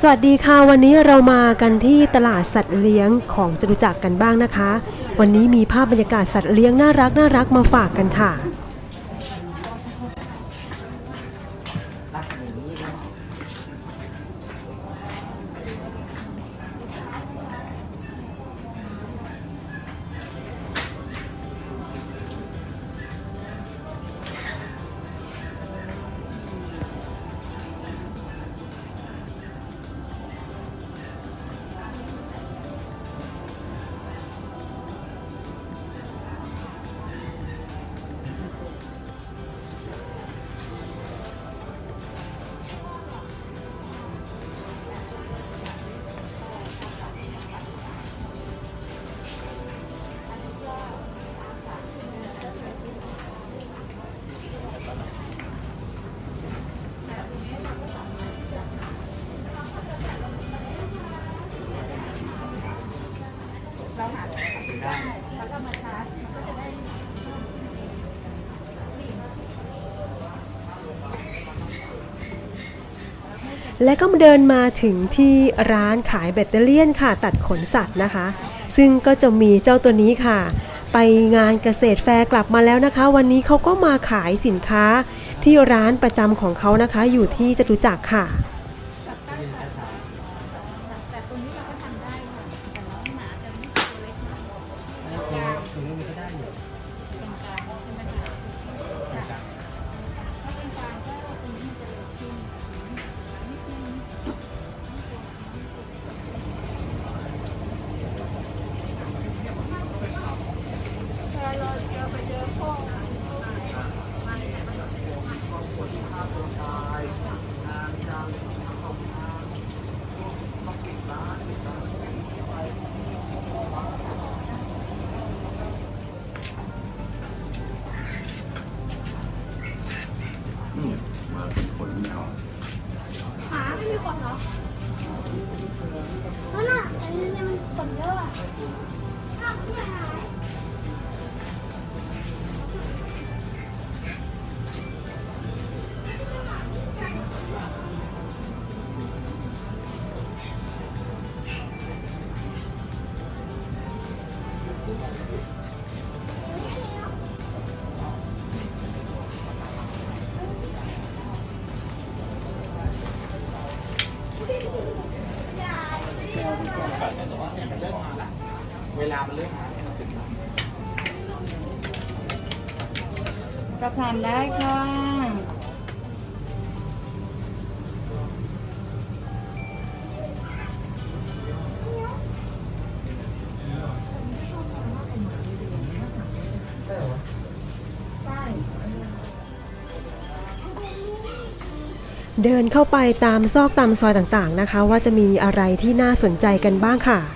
สวัสดีค่ะ วันนี้เรามากันที่ตลาดสัตว์เลี้ยงของจตุจักรกันบ้างนะคะ วันนี้มีภาพบรรยากาศสัตว์เลี้ยงน่ารักน่ารักมาฝากกันค่ะ และก็เดินมาถึงที่ร้านขายแบตเตอรี่ยนค่ะ ตัดขนสัตว์นะคะ ซึ่งก็จะมีเจ้าตัวนี้ค่ะ ไปงานเกษตรแฟร์กลับมาแล้วนะคะ วันนี้เขาก็มาขายสินค้าที่ร้านประจำของเขานะคะ อยู่ที่จตุจักรค่ะ ทานได้ค่ะเดินเข้าไปตามซอกตามซอยต่างๆนะคะ ว่าจะมีอะไรที่น่าสนใจกันบ้างค่ะ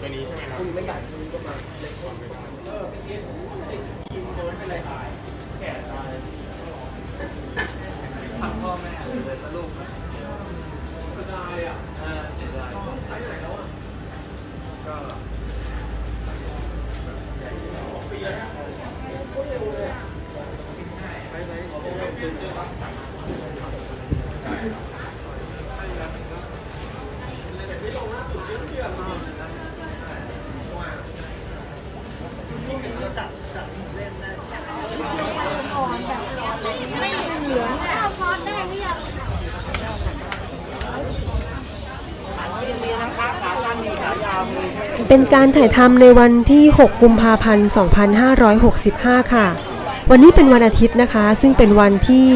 ตัวนี้ใช่ไหมครับคุณไม่ใหญ่คุณก็มาเล็กกว่าเออไอ้กินโดยไม่เป็นไรตายแก่ตายทำพ่อแม่เลยสรุปเสียดายอะเออเสียดายต้องใช้อะไรแล้วอะก็ปีแล้วนะโคตรเร็วเลยไปไหนขอบอกเดินเจอครับสั่งแต่ที่ลงล่าสุดเยอะเชื่อมากเลยนะว่านี่เป็นระดับจับเล่นได้ อ่อนแบบไม่เหลืองข้าวพอดได้หรือยัง เป็นการถ่ายทำในวันที่ 6 กุมภาพันธ์ 2565 ค่ะ วันนี้เป็นวันอาทิตย์นะคะ ซึ่งเป็นวันที่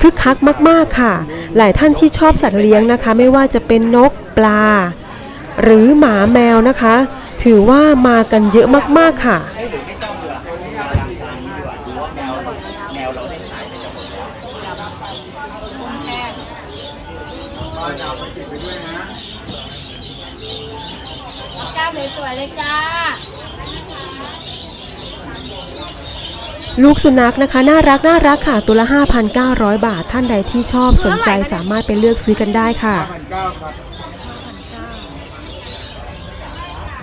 คึกคักมาก ๆ ค่ะ หลายท่านที่ชอบสัตว์เลี้ยงนะคะ ไม่ว่าจะเป็นนกปลา หรือหมาแมวนะคะ ถือว่ามากันเยอะมาก ๆ ค่ะ จ้าเลยสวยเลยจ้า ลูกสุนัขนะคะ น่ารักน่ารักค่ะ ตัวละ 5,900 บาท ท่านใดที่ชอบสนใจสามารถไปเลือกซื้อกันได้ค่ะพันเก้าครับ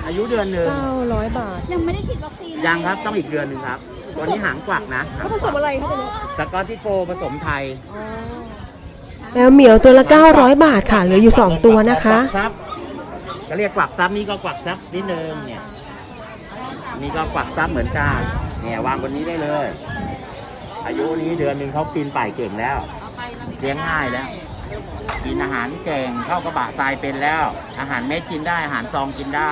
อายุเดือนหนึ่ง900 บาทยังไม่ได้ฉีดวัคซีนยังครับต้องอีกเดือนหนึ่งครับตัวนี้หางกวักนะผสมอะไรคะสกอตติโฟผสมไทยแมวเหมียวตัวละ 900 บาทค่ะ เหลืออยู่ 2 ตัวนะคะ กวักซับก็เรียกกวักซับนี่ก็กวักซับนิดนึงเนี่ยนี่ก็กวักซับเหมือนกัน เนี่ยวางบนนี้ได้เลย อายุนี้เดือนหนึ่งเขาปีนป่ายเก่งแล้วเลี้ยงง่ายแล้วกินอาหารเก่งเข้ากระบะทรายเป็นแล้ว อาหารเม็ดกินได้อาหารซองกินได้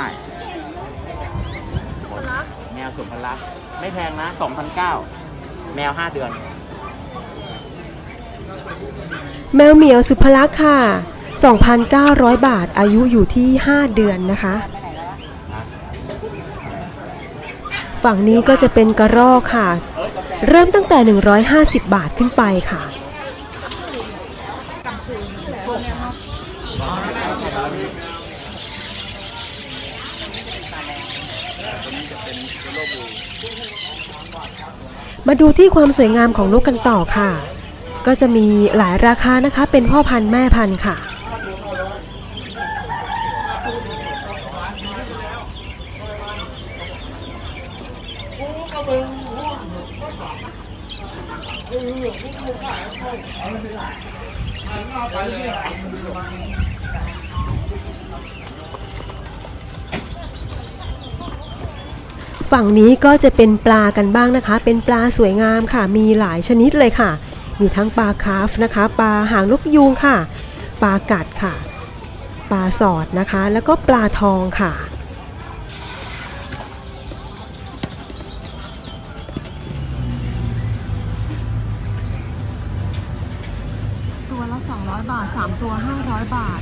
แมวสุภลักษณ์ไม่แพงนะ2,009แมว5เดือน แมวเหมียวสุภลักษณ์ค่ะ 2,900 บาทอายุอยู่ที่ 5 เดือนนะคะ ฝั่งนี้ก็จะเป็นกระรอกค่ะ เริ่มตั้งแต่ 150 บาทขึ้นไปค่ะ มาดูที่ความสวยงามของนกกันต่อค่ะ ก็จะมีหลายราคานะคะเป็นพ่อพันธุ์แม่พันธุ์ค่ะ ฝั่งนี้ก็จะเป็นปลากันบ้างนะคะ เป็นปลาสวยงามค่ะ มีหลายชนิดเลยค่ะ มีทั้งปลาคาฟนะคะ ปลาหางนกยูงค่ะ ปลากัดค่ะ ปลาสอดนะคะ แล้วก็ปลาทองค่ะ 200 บาท 3 ตัว 500 บาทม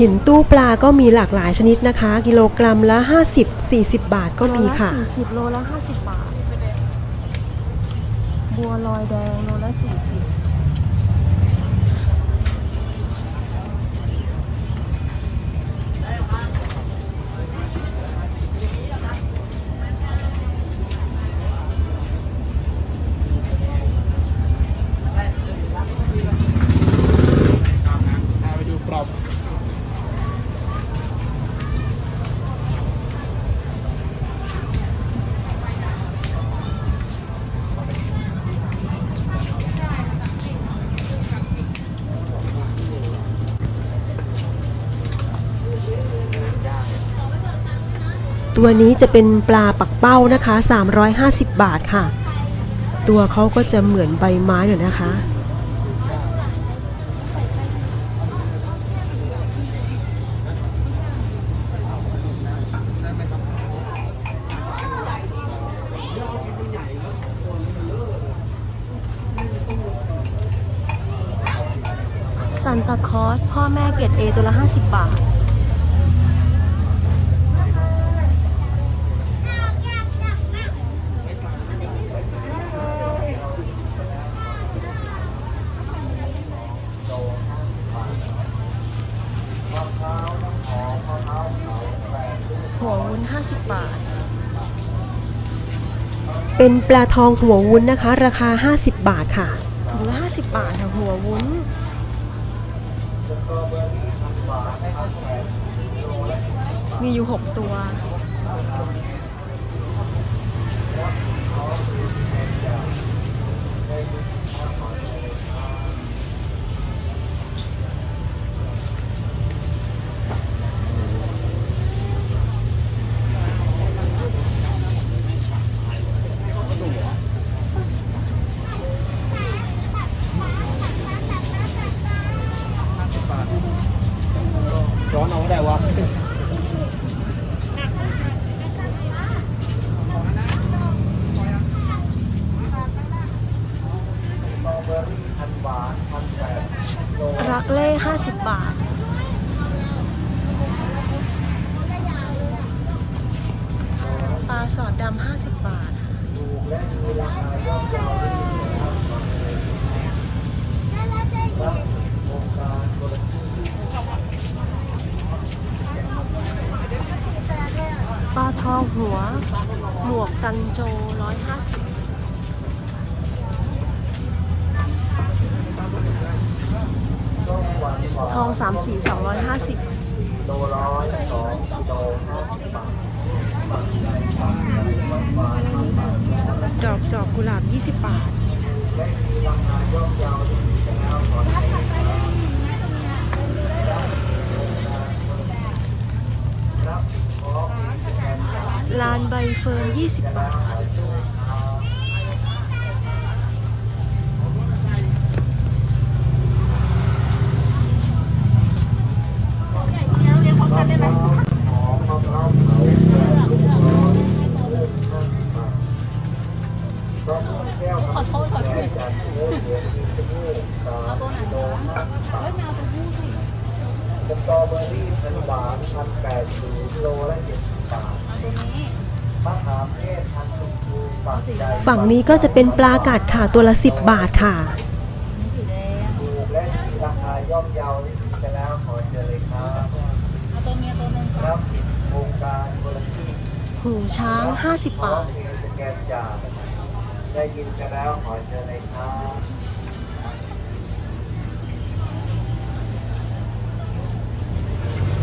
ห็นตู้ปลาก็มีหลากหลายชนิดนะคะ กิโลกรัมละ 50-40 บาทก็มีค่ะ โลลสี่สิบโลละห้าสิบบาท บัวลอยแดงโลละสี่สิบ ตัวนี้จะเป็นปลาปักเป้านะคะ 350 บาทค่ะ ตัวเขาก็จะเหมือนใบไม้หน่อยนะคะ ซันตาคอสพ่อแม่เกรดเอตัวละห้าสิบบาท หัววุ้นห้าสิบบาท เป็นปลาทองหัววุ้นนะคะ ราคา 50 บาทค่ะถุงละห้าสิบบาทค่ะหัววุ้น มีอยู่หกตัวร้ รักเล่ห้าสิบบาท ปลาสอดดำห้าสิบบาท ปลาทองหัว หมวกกันโจร ดอกจอกกุหลาบยี่สิบบาท ลานใบเฟิร์นยี่สิบบาทขอ สตรอเบอรี่พันหวานพันแปดสิบโลละเจ็ดสิบบาทเอาตัวนี้ มะขามเทศพันชมพูฝักใหญ่ฝั่งนี้ก็จะเป็นปลากัดค่ะตัวละ 10 บาทค่ะนี่สีแดงถูกและมีราคาย่อมเยาที่สุดไปแล้วขอเชิญเลยครับเอาตัวเมียตัวหนึงคค่ะรับโครงการคนละที่หูช้างห้าสิบบาทเพลงสแกนจากได้ยินกันแล้วขอเชิญเลยครับ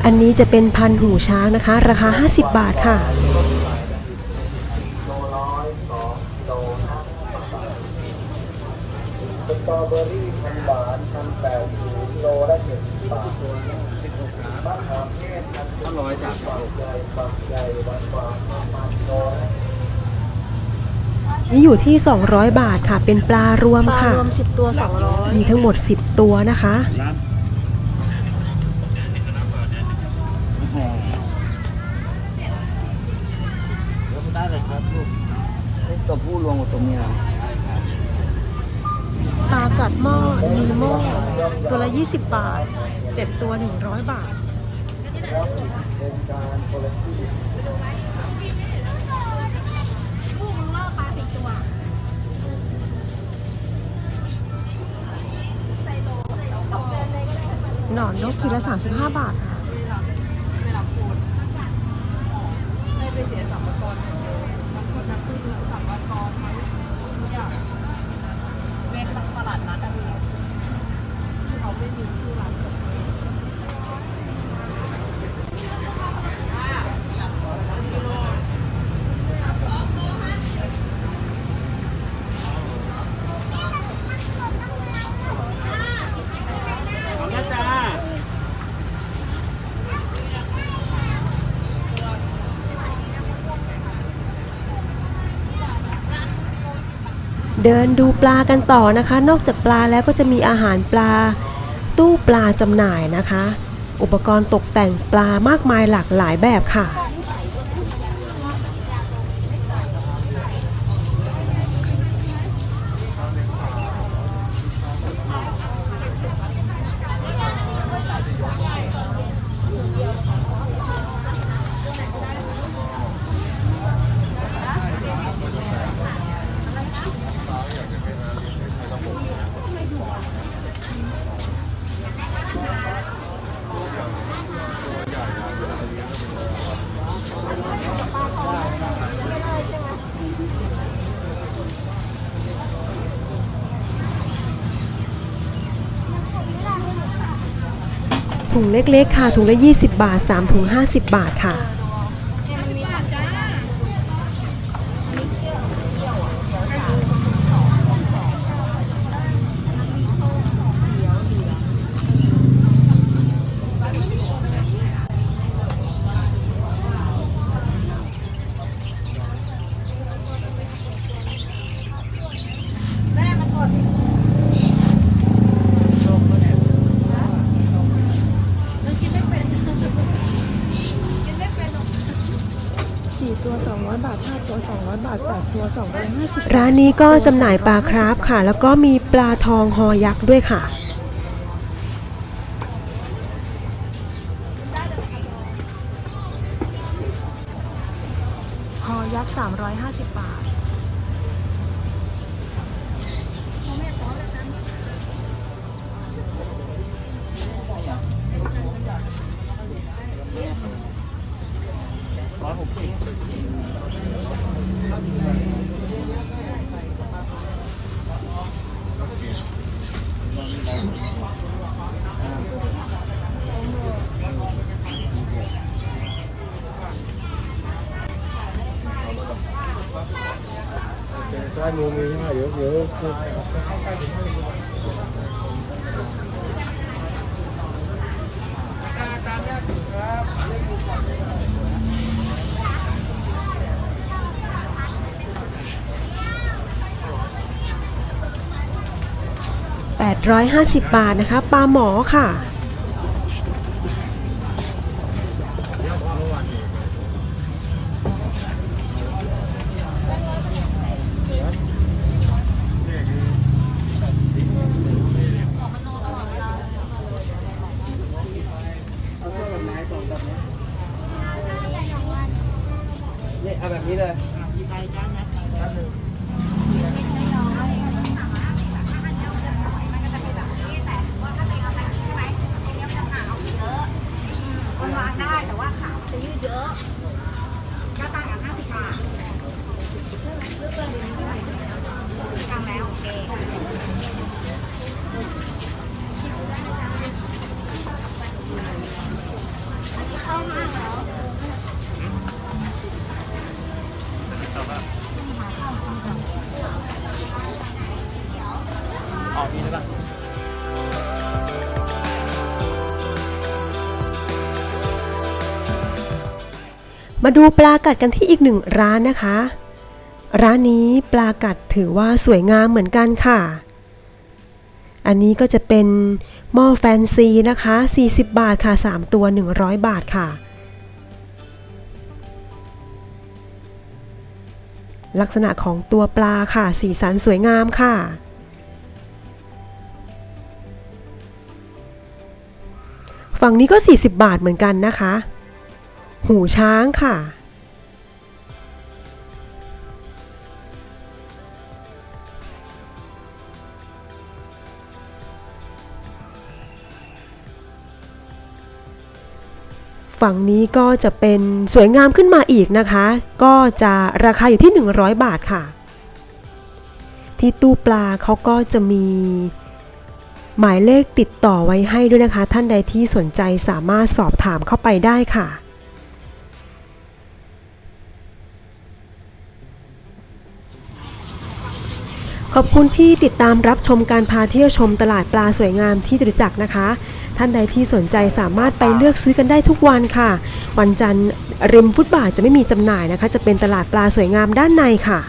อันนี้จะเป็นพันธุ์หูช้างนะคะ ราคา 50 บาทค่ะโลร้อยสองกิโลห้าสิบบาทสตรอเบอรี่พันหวานพันแปดสิบโลละเจ็ดสิบบาทมะขามเทศพันชมพูฝักใหญ่ฝักใหญ่หวานหวานประมาณโลละนี่อยู่ที่ 200 บาทค่ะ เป็นปลารวมปลาค่ะ รวมสิบตัวสองร้อยมีทั้งหมด 10 ตัวนะคะรับแล้วได้เลยครับลูกตัว ผู้รวมกับตัวเมียปลากัดหม้อนีโม่ตัวละยี่สิบบาทเจ็ดตัวหนึ่งร้อยบาทรับเป็นการคนละที่ลูกมันล่อปลาติดตัวหนอนนกขีดละ 35 บาทค่ะ ไม่ไปเสียสัมภาระบางคนนะคือสัมภาระทั้งทุกอย่างเว้นตลาดนัดอะคือเขาไม่มีชื่อร้าน ของน้าจ้า เดินดูปลากันต่อนะคะ นอกจากปลาแล้วก็จะมีอาหารปลา ตู้ปลาจำหน่ายนะคะ อุปกรณ์ตกแต่งปลามากมายหลากหลายแบบค่ะ ถุงเล็กๆค่ะถุงละ 20 บาท 3 ถุง 50 บาทค่ะ 4 ตัว 200 บาท 5 ตัว 200 บาท8ตัว 250 ร้านนี้ก็จำหน่ายปลาคราฟค่ะ แล้วก็มีปลาทองฮอยักษ์ด้วยค่ะฮอยักษ์350 บาทร้อยหกสิบ ใช้มือมีห้าเดี๋ยวเดี๋ยว850 บาทนะคะ ปลาหมอค่ะ มาดูปลากัดกันที่อีกหนึ่งร้านนะคะ ร้านนี้ปลากัดถือว่าสวยงามเหมือนกันค่ะ อันนี้ก็จะเป็นหม้อแฟนซีนะคะ 40 บาทค่ะ 3 ตัว 100 บาทค่ะ ลักษณะของตัวปลาค่ะ สีสันสวยงามค่ะฝั่งนี้ก็ 40 บาทเหมือนกันนะคะ หูช้างค่ะ ฝั่งนี้ก็จะเป็นสวยงามขึ้นมาอีกนะคะ ก็จะราคาอยู่ที่ 100 บาทค่ะ ที่ตู้ปลาเขาก็จะมีหมายเลขติดต่อไว้ให้ด้วยนะคะ ท่านใดที่สนใจสามารถสอบถามเข้าไปได้ค่ะ ขอบคุณที่ติดตามรับชมการพาเที่ยวชมตลาดปลาสวยงามที่จตุจักรนะคะ ท่านใดที่สนใจสามารถไปเลือกซื้อกันได้ทุกวันค่ะ วันจันทร์ริมฟุตบาทจะไม่มีจำหน่ายนะคะ จะเป็นตลาดปลาสวยงามด้านในค่ะ